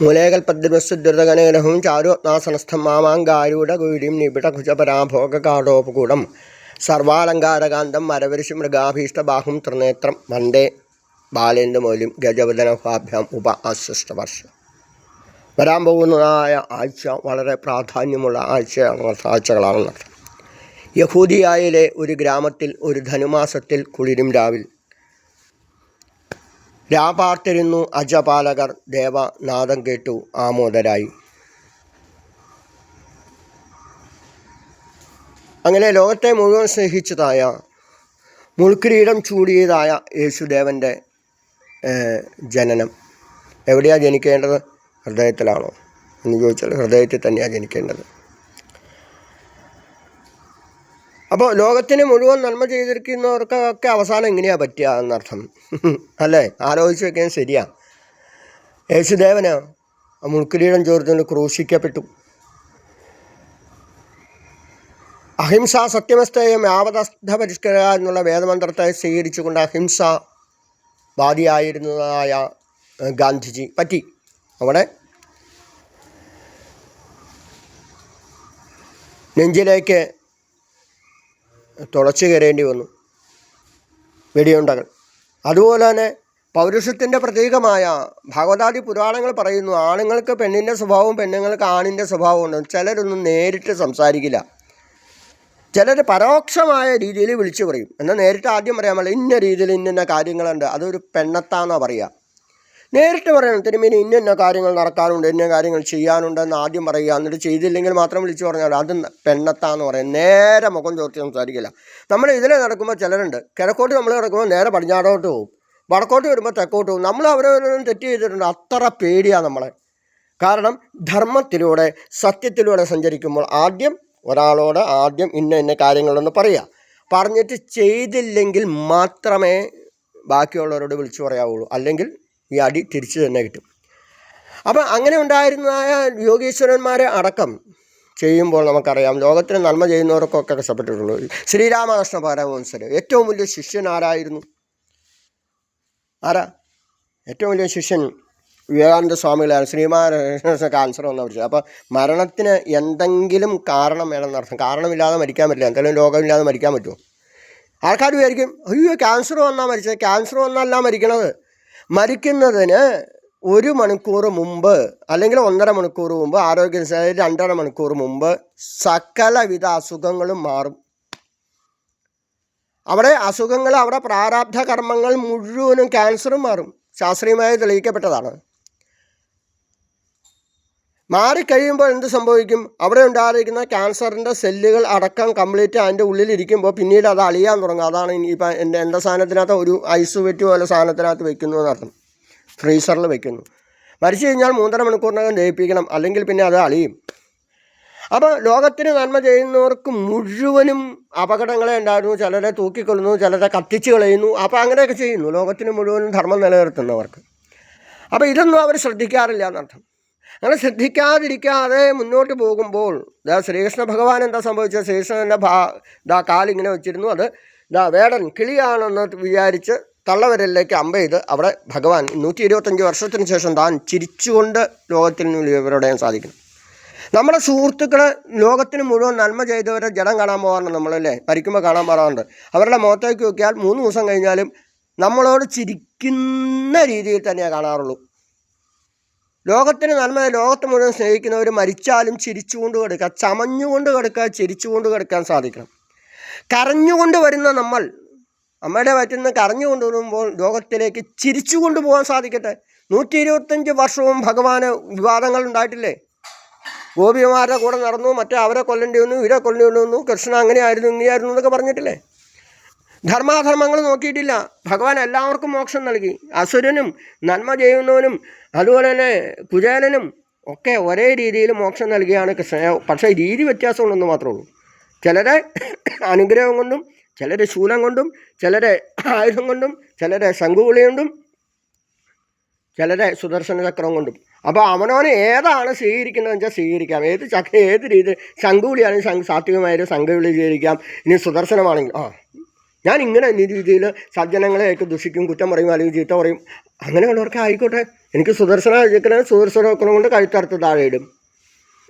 മൂലേകൽപദ്മസുദ്രുതഗനഗ്രഹവും ചാരുനാസനസ്ഥം മാമാങ്കാരൂഢ ഗുരും നിബിഡ കുജപരാഭോഗകാടോപകൂടം സർവാലങ്കാരകാന്തം മരവരിശി മൃഗാഭീഷ്ടബാഹും ത്രിനേത്രം വന്ദേ ബാലേന്ദ്രമൗലിം ഗജവദനഭാഭ്യാം ഉപ ആശ്വഷ്ടവർഷം വരാൻ പോകുന്നതായ ആഴ്ച വളരെ പ്രാധാന്യമുള്ള ആഴ്ചയാണ് ആഴ്ചകളാണ് യഹൂദിയായിലെ ഒരു ഗ്രാമത്തിൽ ഒരു ധനുമാസത്തിൽ കുളിരും രാവിൽ രാപാർത്തിരുന്നു അജപാലകർ ദേവനാദം കേട്ടു ആമോദരായി. അങ്ങനെ ലോകത്തെ മുഴുവൻ സ്നേഹിച്ചതായ മുൾക്കിരീടം ചൂടിയതായ യേശുദേവന്റെ ജനനം. എവിടെയാണ് ജനിക്കേണ്ടത്? ഹൃദയത്തിലാണോ? എന്ന് ചോദിച്ചാൽ ഹൃദയത്തിൽ തന്നെയാണ് ജനിക്കേണ്ടത്. അപ്പോൾ ലോകത്തിന് മുഴുവൻ നന്മ ചെയ്തിരിക്കുന്നവർക്കൊക്കെ അവസാനം എങ്ങനെയാണ് പറ്റുക എന്നർത്ഥം? അല്ലേ? ആലോചിച്ച് വെക്കാൻ ശരിയാ. യേശുദേവന് മുൾക്കിരീടം ചോർത്തുകൊണ്ട് ക്രൂശിക്കപ്പെട്ടു. അഹിംസ സത്യമസ്തയം യാവതസ്ഥ പരിഷ്കര എന്നുള്ള വേദമന്ത്രത്തെ സ്വീകരിച്ചുകൊണ്ട് അഹിംസ വാദിയായിരുന്നതായ ഗാന്ധിജി. പറ്റി? അവിടെ? നെഞ്ചിലേക്ക് തുളച്ചു കയറേണ്ടി വന്നു. വെടിയുണ്ടകൾ. അതുപോലെ തന്നെ പൗരുഷത്തിന്റെ പ്രതീകമായ ഭഗവതാദി പുരാണങ്ങൾ പറയുന്നു ആണുങ്ങൾക്ക് പെണ്ണിന്റെ സ്വഭാവവും പെണ്ണുങ്ങൾക്ക് ആണിന്റെ സ്വഭാവവും ഉണ്ട്. ചിലരൊന്നും നേരിട്ട് സംസാരിക്കില്ല. ചിലർ പരോക്ഷമായ രീതിയിൽ വിളിച്ചു പറയും. എന്നാൽ നേരിട്ട് ആദ്യം പറയാൻ പാടില്ല ഇന്ന രീതിയിൽ ഇന്ന കാര്യങ്ങളുണ്ട് അതൊരു പെണ്ണത്താന്നാണ് പറയുക. നേരിട്ട് പറയണം തിരുമേനി ഇന്ന ഇന്ന കാര്യങ്ങൾ നടക്കാറുണ്ട് ഇന്ന കാര്യങ്ങൾ ചെയ്യാനുണ്ടെന്ന് ആദ്യം പറയുക. എന്നിട്ട് ചെയ്തില്ലെങ്കിൽ മാത്രം വിളിച്ചു പറഞ്ഞാൽ അത് പെണ്ണത്താന്ന് പറയും. നേരെ മുഖം ചോർത്തി സംസാരിക്കില്ല. നമ്മൾ ഇതിലെ നടക്കുമ്പോൾ ചിലരുണ്ട്. കിഴക്കോട്ട് നമ്മൾ നടക്കുമ്പോൾ നേരെ പടിഞ്ഞാറോട്ട് പോകും. വടക്കോട്ട് വരുമ്പോൾ തെക്കോട്ട് പോകും. നമ്മൾ അവരവരും തെറ്റ് ചെയ്തിട്ടുണ്ട്. അത്ര പേടിയാണ് നമ്മളെ. കാരണം ധർമ്മത്തിലൂടെ സത്യത്തിലൂടെ സഞ്ചരിക്കുമ്പോൾ ആദ്യം ഒരാളോട് ആദ്യം ഇന്ന ഇന്ന കാര്യങ്ങളൊന്ന് പറയുക. പറഞ്ഞിട്ട് ചെയ്തില്ലെങ്കിൽ മാത്രമേ ബാക്കിയുള്ളവരോട് വിളിച്ചു പറയാവുള്ളൂ. അല്ലെങ്കിൽ ഈ അടി തിരിച്ചു തന്നെ കിട്ടും. അപ്പം അങ്ങനെ ഉണ്ടായിരുന്നതായ യോഗീശ്വരന്മാരെ അടക്കം ചെയ്യുമ്പോൾ നമുക്കറിയാം ലോകത്തിന് നന്മ ചെയ്യുന്നവർക്കൊക്കെ കഷ്ടപ്പെട്ടിട്ടുള്ളൂ ശ്രീരാമകൃഷ്ണ പരമവംശർ ഏറ്റവും വലിയ ശിഷ്യൻ ആരായിരുന്നു? ആരാ? ഏറ്റവും വലിയ ശിഷ്യൻ വിവേകാനന്ദ സ്വാമികളാണ്. ശ്രീമാരകൃഷ്ണ ക്യാൻസർ വന്ന വിളിച്ചത് അപ്പോൾ മരണത്തിന് എന്തെങ്കിലും കാരണം വേണമെന്നർത്ഥം കാരണമില്ലാതെ മരിക്കാൻ പറ്റില്ല. എന്തെങ്കിലും രോഗമില്ലാതെ മരിക്കാൻ പറ്റുമോ? ആൾക്കാർ വിചാരിക്കും അയ്യോ ക്യാൻസർ വന്നാൽ മരിച്ചത്. ക്യാൻസർ വന്നല്ല മരിക്കണത്. മരിക്കുന്നതിന് ഒരു മണിക്കൂർ മുമ്പ് അല്ലെങ്കിൽ ഒന്നര മണിക്കൂർ മുമ്പ് ആരോഗ്യ രണ്ടര മണിക്കൂർ മുമ്പ് സകലവിധ അസുഖങ്ങളും മാറും. അവിടെ അസുഖങ്ങൾ അവിടെ പ്രാരാബ്ധ കർമ്മങ്ങൾ മുഴുവനും ക്യാൻസറും മാറും. ശാസ്ത്രീയമായി തെളിയിക്കപ്പെട്ടതാണ്. മാറിക്കഴിയുമ്പോൾ എന്ത് സംഭവിക്കും? അവിടെ ഉണ്ടായിരിക്കുന്ന ക്യാൻസറിന്റെ സെല്ലുകൾ അടക്കം കംപ്ലീറ്റ് അതിന്റെ ഉള്ളിലിരിക്കുമ്പോൾ പിന്നീട് അത് അളിയാൻ തുടങ്ങും. അതാണ് ഇപ്പം എന്റെ എന്റെ സാധനത്തിനകത്ത് ഒരു ഐസ് വെറ്റ് പോലെ സാധനത്തിനകത്ത് വെക്കുന്നു എന്നർത്ഥം. ഫ്രീസറിൽ വെക്കുന്നു. മരിച്ചു കഴിഞ്ഞാൽ മൂന്നര മണിക്കൂറിനകം ദഹിപ്പിക്കണം. അല്ലെങ്കിൽ പിന്നെ അത് അളിയും. അപ്പോൾ ലോകത്തിന് നന്മ ചെയ്യുന്നവർക്ക് മുഴുവനും അപകടങ്ങളെ ഉണ്ടായിരുന്നു. ചിലരെ തൂക്കിക്കൊള്ളുന്നു ചിലരെ കത്തിച്ച് കളയുന്നു. അപ്പോൾ അങ്ങനെയൊക്കെ ചെയ്യുന്നു. ലോകത്തിന് മുഴുവനും ധർമ്മം നിലനിർത്തുന്നവർക്ക്. അപ്പോൾ ഇതൊന്നും അവർ ശ്രദ്ധിക്കാറില്ല എന്നർത്ഥം. അങ്ങനെ ശ്രദ്ധിക്കാതിരിക്കാതെ മുന്നോട്ട് പോകുമ്പോൾ ദാ ശ്രീകൃഷ്ണ ഭഗവാൻ എന്താ സംഭവിച്ചത്? ശ്രീകൃഷ്ണന്റെ ഭാ ദാ കാലിങ്ങനെ വെച്ചിരുന്നു. അത് ദാ വേടൻ കിളിയാണെന്ന് വിചാരിച്ച് തള്ളവരലിലേക്ക് അമ്പ ചെയ്ത് അവിടെ ഭഗവാൻ നൂറ്റി ഇരുപത്തഞ്ച് വർഷത്തിന് ശേഷം താൻ ചിരിച്ചുകൊണ്ട് ലോകത്തിൽ നിന്ന് സാധിക്കുന്നു. നമ്മുടെ സുഹൃത്തുക്കൾ ലോകത്തിന് മുഴുവൻ നന്മ ചെയ്തവരെ ജഡം കാണാൻ പോകാറുണ്ട് നമ്മളല്ലേ? മരിക്കുമ്പോൾ കാണാൻ പോകാറുണ്ട്. അവരുടെ മുഖത്തേക്ക് നോക്കിയാൽ മൂന്ന് ദിവസം കഴിഞ്ഞാലും നമ്മളോട് ചിരിക്കുന്ന രീതിയിൽ തന്നെയാണ് കാണാറുള്ളൂ. ലോകത്തിന് നന്മ ലോകത്ത് മുഴുവൻ സ്നേഹിക്കുന്നവർ മരിച്ചാലും ചിരിച്ചുകൊണ്ട് കിടക്കുക ചമഞ്ഞുകൊണ്ട് കിടക്കുക ചിരിച്ചുകൊണ്ട് കിടക്കാൻ സാധിക്കണം. കരഞ്ഞുകൊണ്ട് വരുന്ന നമ്മൾ അമ്മയുടെ വയറ്റിൽ നിന്ന് കരഞ്ഞു കൊണ്ടുവരുമ്പോൾ ലോകത്തിലേക്ക് ചിരിച്ചു കൊണ്ടുപോകാൻ സാധിക്കട്ടെ. നൂറ്റി ഇരുപത്തഞ്ച് വർഷവും ഭഗവാന് വിവാദങ്ങൾ ഉണ്ടായിട്ടില്ലേ? ഗോപിമാരുടെ കൂടെ നടന്നു മറ്റേ അവരെ കൊല്ലേണ്ടി വന്നു ഇവരെ കൊല്ലേണ്ടി വന്നു കൃഷ്ണ അങ്ങനെയായിരുന്നു ഇങ്ങനെയായിരുന്നു എന്നൊക്കെ പറഞ്ഞിട്ടില്ലേ? ധർമാധർമ്മങ്ങൾ നോക്കിയിട്ടില്ല. ഭഗവാൻ എല്ലാവർക്കും മോക്ഷം നൽകി. അസുരനും നന്മ ചെയ്യുന്നവനും അതുപോലെ തന്നെ കുചേലനും ഒക്കെ ഒരേ രീതിയിൽ മോക്ഷം നൽകിയാണ് കൃഷ്ണൻ. പക്ഷേ രീതി വ്യത്യാസമുണ്ടെന്ന് മാത്രമേ ഉള്ളൂ. ചിലരെ അനുഗ്രഹം കൊണ്ടും ചിലരെ ശൂലം കൊണ്ടും ചിലരെ ആയുധം കൊണ്ടും ചിലരെ ശംഖുവിളി കൊണ്ടും ചിലരെ സുദർശന ചക്രം കൊണ്ടും. അപ്പോൾ അവനവന് ഏതാണ് സ്വീകരിക്കുന്നതെന്ന് വെച്ചാൽ സ്വീകരിക്കാം. ഏത് ചക്ര ഏത് രീതി ശംഖുവിളിയാണെങ്കിൽ സാത്വികമായാലും ശംഖുവിളി സ്വീകരിക്കാം. ഇനി സുദർശനമാണെങ്കിൽ ആ ഞാൻ ഇങ്ങനെ ഈ രീതിയിൽ സജ്ജനങ്ങളെയൊക്കെ ദുഷിക്കും കുറ്റം പറയും അല്ലെങ്കിൽ ചീത്ത പറയും അങ്ങനെയുള്ളവർക്ക് ആയിക്കോട്ടെ. എനിക്ക് സുദർശന ചക്രനെ സുദർശന കൊണ്ട് കഴുത്തറുത്ത് താഴെ ഇടും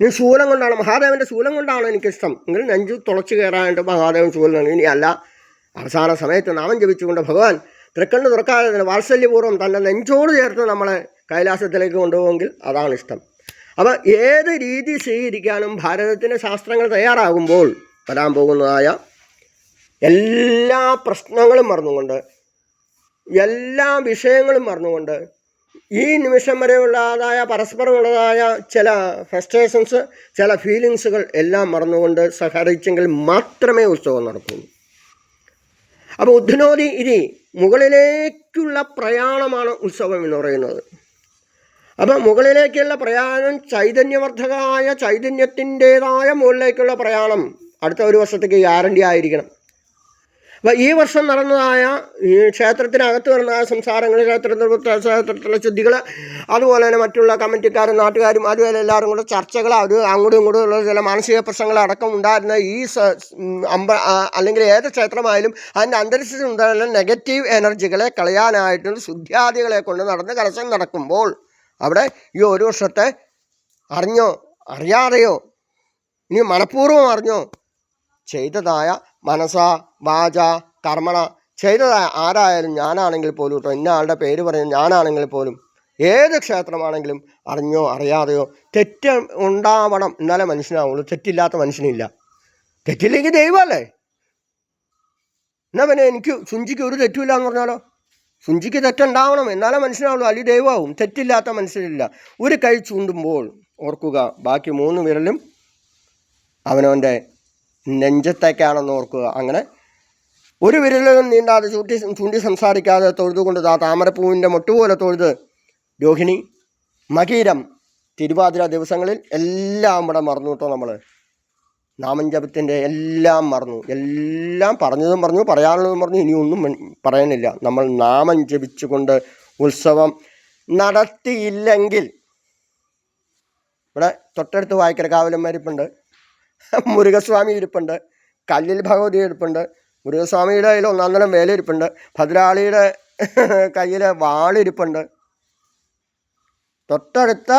ഇനി ശൂലം കൊണ്ടാണ് മഹാദേവന്റെ ശൂലം കൊണ്ടാണ് എനിക്കിഷ്ടം. എങ്കിൽ നെഞ്ചു തുളച്ചു കയറാനായിട്ട് മഹാദേവൻ ശൂലം ഇനി അല്ല അവസാന സമയത്ത് നാമം ജപിച്ചുകൊണ്ട് ഭഗവാൻ തൃക്കണ്ണ് തുറക്കാതെ തന്നെ വാത്സല്യപൂർവം തന്റെ നെഞ്ചോട് ചേർത്ത് നമ്മളെ കൈലാസത്തിലേക്ക് കൊണ്ടുപോകുമെങ്കിൽ അതാണ് ഇഷ്ടം. അപ്പോൾ ഏത് രീതി സ്വീകരിക്കാനും ഭാരതത്തിന്റെ ശാസ്ത്രങ്ങൾ തയ്യാറാകുമ്പോൾ വരാൻ പോകുന്നതായ എല്ലാ പ്രശ്നങ്ങളും മറന്നുകൊണ്ട് എല്ലാ വിഷയങ്ങളും മറന്നുകൊണ്ട് ഈ നിമിഷം വരെ ഉള്ളതായ പരസ്പരമുള്ളതായ ചില ഫ്രസ്ട്രേഷൻസ് ചില ഫീലിങ്സുകൾ എല്ലാം മറന്നുകൊണ്ട് സഹകരിച്ചെങ്കിൽ മാത്രമേ ഉത്സവം നടക്കൂ അപ്പോൾ ഉദ്ധനോദി ഇനി മുകളിലേക്കുള്ള പ്രയാണമാണ് ഉത്സവം എന്ന് പറയുന്നത്. അപ്പം മുകളിലേക്കുള്ള പ്രയാണം ചൈതന്യവർദ്ധകമായ ചൈതന്യത്തിന്റേതായ മുകളിലേക്കുള്ള പ്രയാണം അടുത്ത ഒരു വർഷത്തേക്ക് ഗ്യാരണ്ടി ആയിരിക്കണം. അപ്പം ഈ വർഷം നടന്നതായ ഈ ക്ഷേത്രത്തിനകത്ത് നടന്നതായ സംസാരങ്ങൾ ക്ഷേത്രത്തിൽ ക്ഷേത്രത്തിലെ ശുദ്ധികൾ അതുപോലെ തന്നെ മറ്റുള്ള കമ്മിറ്റിക്കാരും നാട്ടുകാരും അതുപോലെ എല്ലാവരും കൂടെ ചർച്ചകൾ അവർ അങ്ങോട്ടും ഇങ്ങോട്ടും ഉള്ള ചില മാനസിക പ്രശ്നങ്ങൾ അടക്കം ഉണ്ടായിരുന്ന ഈ അമ്പ അല്ലെങ്കിൽ ഏത് ക്ഷേത്രമായാലും അതിന്റെ അന്തരീക്ഷത്തിൽ ഉണ്ടായിരുന്ന നെഗറ്റീവ് എനർജികളെ കളയാനായിട്ടുള്ള ശുദ്ധ്യാദികളെ കൊണ്ട് നടന്ന് കലശം നടക്കുമ്പോൾ അവിടെ ഈ ഒരു വർഷത്തെ അറിഞ്ഞോ അറിയാതെയോ ഇനി മനഃപൂർവം അറിഞ്ഞോ ചെയ്തതായ മനസ വാച കർമ്മണ ചെയ്തതായ ആരായാലും ഞാനാണെങ്കിൽ പോലും കേട്ടോ ഇന്ന ആളുടെ പേര് പറയുന്ന ഞാനാണെങ്കിൽ പോലും ഏത് ക്ഷേത്രമാണെങ്കിലും അറിഞ്ഞോ അറിയാതെയോ തെറ്റ് ഉണ്ടാവണം എന്നാലേ മനുഷ്യനാവുള്ളൂ. തെറ്റില്ലാത്ത മനുഷ്യനില്ല. തെറ്റില്ലെങ്കിൽ ദൈവമല്ലേ? എന്നാ പിന്നെ എനിക്ക് സുഞ്ചിക്ക് ഒരു തെറ്റുമില്ല എന്ന് പറഞ്ഞാലോ? സുഞ്ചിക്ക് തെറ്റുണ്ടാവണം എന്നാലേ മനുഷ്യനാവുള്ളൂ. അല്ലെങ്കിൽ ദൈവമാവും. തെറ്റില്ലാത്ത മനുഷ്യനില്ല ഒരു കൈ ചൂണ്ടുമ്പോൾ ഓർക്കുക ബാക്കി മൂന്ന് വിരലും അവനവന്റെ നെഞ്ചത്തേക്കാണെന്ന് ഓർക്കുക. അങ്ങനെ ഒരു വിരലും നീണ്ടാതെ ചൂട്ടി ചൂണ്ടി സംസാരിക്കാതെ തൊഴുതുകൊണ്ട് ആ താമരപ്പൂവിന്റെ മൊട്ടുപോലെ തൊഴുത് രോഹിണി മകീരം തിരുവാതിര ദിവസങ്ങളിൽ എല്ലാം ഇവിടെ മറന്നു കേട്ടോ നമ്മൾ നാമഞ്ചപത്തിന്റെ എല്ലാം മറന്നു. എല്ലാം പറഞ്ഞതും പറഞ്ഞു പറയാനുള്ളതും പറഞ്ഞു ഇനിയൊന്നും പറയാനില്ല. നമ്മൾ നാമം ജപിച്ചുകൊണ്ട് ഉത്സവം നടത്തിയില്ലെങ്കിൽ ഇവിടെ തൊട്ടടുത്ത് വായിക്കര കാവലന്മാരിപ്പുണ്ട്. മുരുകസ്വാമി ഇരിപ്പുണ്ട്. കല്ലിൽ ഭഗവതി ഇരിപ്പുണ്ട്. മുരുകസ്വാമിയുടെ കയ്യിൽ ഒന്നാം തരം വേല ഇരിപ്പുണ്ട്. ഭദ്രാളിയുടെ കയ്യിൽ വാളിരിപ്പുണ്ട് തൊട്ടടുത്ത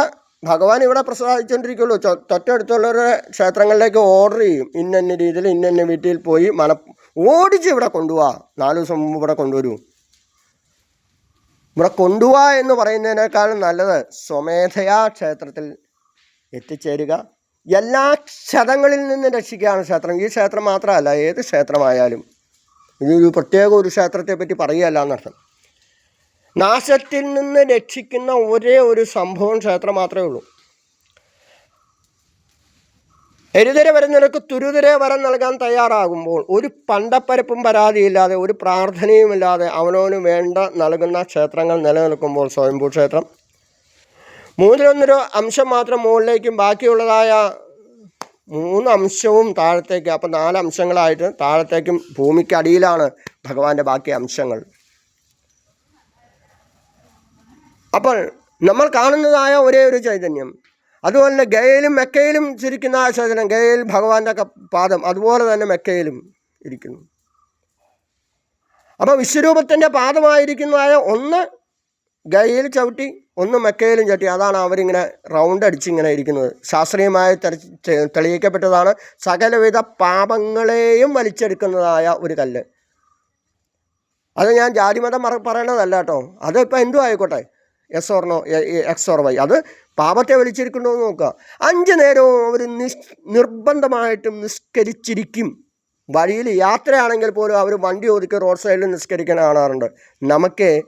ഭഗവാൻ ഇവിടെ പ്രസാദിച്ചുകൊണ്ടിരിക്കുള്ളൂ തൊട്ടടുത്തുള്ളവരുടെ ക്ഷേത്രങ്ങളിലേക്ക് ഓർഡർ ചെയ്യും. ഇന്ന രീതിയിൽ ഇന്ന വീട്ടിൽ പോയി മന ഓടിച്ച് ഇവിടെ കൊണ്ടുപോവാ നാല് ദിവസം മുമ്പ് ഇവിടെ കൊണ്ടുവരൂ. ഇവിടെ കൊണ്ടുപോവാ എന്ന് പറയുന്നതിനേക്കാളും നല്ലത് സ്വമേധയാ ക്ഷേത്രത്തിൽ എത്തിച്ചേരുക. എല്ലാ ക്ഷതങ്ങളിൽ നിന്ന് രക്ഷിക്കുകയാണ് ക്ഷേത്രം. ഈ ക്ഷേത്രം മാത്രമല്ല ഏത് ക്ഷേത്രമായാലും. ഇതൊരു പ്രത്യേക ഒരു ക്ഷേത്രത്തെ പറ്റി പറയുകയല്ല എന്നർത്ഥം. നാശത്തിൽ നിന്ന് രക്ഷിക്കുന്ന ഒരേ ഒരു സംഭവം ക്ഷേത്രം മാത്രമേ ഉള്ളൂ. എരുതിര നിനക്ക് തുരുതിര വരം നൽകാൻ തയ്യാറാകുമ്പോൾ ഒരു പണ്ടപ്പരപ്പും പരാതിയില്ലാതെ ഒരു പ്രാർത്ഥനയുമില്ലാതെ അവനവന് വേണ്ട നൽകുന്ന ക്ഷേത്രങ്ങൾ നിലനിൽക്കുമ്പോൾ സ്വയംഭൂ ക്ഷേത്രം മൂന്നിലൊന്നൊരു അംശം മാത്രം മുകളിലേക്കും ബാക്കിയുള്ളതായ മൂന്ന് അംശവും താഴത്തേക്ക് അപ്പം നാല് അംശങ്ങളായിട്ട് താഴത്തേക്കും ഭൂമിക്കടിയിലാണ് ഭഗവാന്റെ ബാക്കി അംശങ്ങൾ. അപ്പോൾ നമ്മൾ കാണുന്നതായ ഒരേ ഒരു ചൈതന്യം. അതുപോലെ തന്നെ ഗയയിലും മെക്കയിലും ചിരിക്കുന്ന ആ ചൈതന്യം ഗയയിൽ ഭഗവാന്റെ പാദം അതുപോലെ തന്നെ മെക്കയിലും ഇരിക്കുന്നു. അപ്പോൾ വിശ്വരൂപത്തിന്റെ പാദമായിരിക്കുന്നതായ ഒന്ന് ഗയയിൽ ചവിട്ടി ഒന്ന് മെക്കയിലും ചവിട്ടി. അതാണ് അവരിങ്ങനെ റൗണ്ട് അടിച്ചിങ്ങനെ ഇരിക്കുന്നത്. ശാസ്ത്രീയമായി തെളിയിക്കപ്പെട്ടതാണ് സകലവിധ പാപങ്ങളെയും വലിച്ചെടുക്കുന്നതായ ഒരു കല്ല്. അത് ഞാൻ ജാതിമതം മറ പറയണതല്ല കേട്ടോ. അതിപ്പോൾ എന്തു ആയിക്കോട്ടെ? Yes or no X or Y അത് പാപത്തെ വലിച്ചിരിക്കണോ എന്ന് നോക്കുക. അഞ്ച് നേരവും അവർ നിസ് നിർബന്ധമായിട്ടും നിസ്കരിച്ചിരിക്കും. വഴിയിൽ യാത്രയാണെങ്കിൽ പോലും അവർ വണ്ടി ഒതുക്കി റോഡ് സൈഡിൽ നിസ്കരിക്കാൻ കാണാറുണ്ട്. നമുക്ക്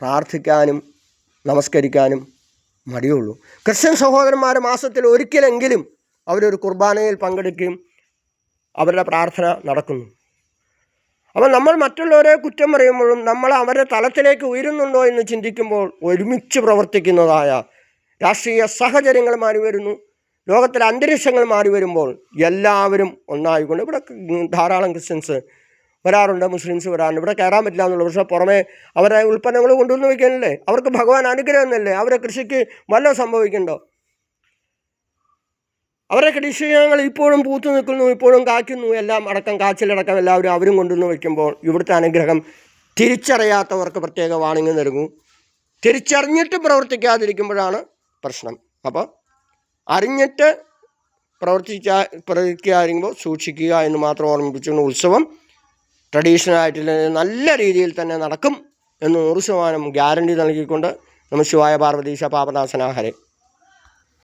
പ്രാർത്ഥിക്കാനും നമസ്കരിക്കാനും മടിയുള്ളൂ. ക്രിസ്ത്യൻ സഹോദരന്മാർ മാസത്തിൽ ഒരിക്കലെങ്കിലും അവരൊരു കുർബാനയിൽ പങ്കെടുക്കുകയും അവരുടെ പ്രാർത്ഥന നടക്കുന്നു. അപ്പം നമ്മൾ മറ്റുള്ളവരെ കുറ്റം പറയുമ്പോഴും നമ്മൾ അവരുടെ തലത്തിലേക്ക് ഉയരുന്നുണ്ടോ എന്ന് ചിന്തിക്കുമ്പോൾ ഒരുമിച്ച് പ്രവർത്തിക്കുന്നതായ രാഷ്ട്രീയ സാഹചര്യങ്ങൾ മാറി വരുന്നു. ലോകത്തിലെ അന്തരീക്ഷങ്ങൾ മാറി വരുമ്പോൾ എല്ലാവരും ഒന്നായിക്കൊണ്ട് ഇവിടെ ധാരാളം ക്രിസ്ത്യൻസ് വരാറുണ്ട് മുസ്ലിംസ് വരാറുണ്ട്. ഇവിടെ കയറാൻ പറ്റില്ല എന്നുള്ളൂ. പക്ഷേ പുറമേ അവരെ ഉൽപ്പന്നങ്ങൾ കൊണ്ടുവന്ന് വയ്ക്കാനല്ലേ അവർക്ക് ഭഗവാൻ അനുഗ്രഹം എന്നല്ലേ? അവരെ കൃഷിക്ക് വല്ലതും സംഭവിക്കണ്ടോ? അവരുടെ കൃഷിയങ്ങൾ ഇപ്പോഴും പൂത്തു നിൽക്കുന്നു ഇപ്പോഴും കാക്കുന്നു എല്ലാം അടക്കം കാച്ചിലടക്കം എല്ലാവരും അവരും കൊണ്ടുവന്ന് വയ്ക്കുമ്പോൾ ഇവിടുത്തെ അനുഗ്രഹം തിരിച്ചറിയാത്തവർക്ക് പ്രത്യേക വാണിംഗ് നൽകും. തിരിച്ചറിഞ്ഞിട്ട് പ്രവർത്തിക്കാതിരിക്കുമ്പോഴാണ് പ്രശ്നം. അപ്പോൾ അറിഞ്ഞിട്ട് പ്രവർത്തിച്ച പ്രവർത്തിക്കാതിരിക്കുമ്പോൾ സൂക്ഷിക്കുക എന്ന് മാത്രം ഓർമ്മിപ്പിച്ചുകൊണ്ട് ഉത്സവം ട്രഡീഷണൽ ആയിട്ടുള്ള നല്ല രീതിയിൽ തന്നെ നടക്കും എന്ന് നൂറ് ശതമാനം ഗ്യാരണ്ടി നൽകിക്കൊണ്ട് നമ ശിവായ പാർവതീശ പാപനാശനാഹരെ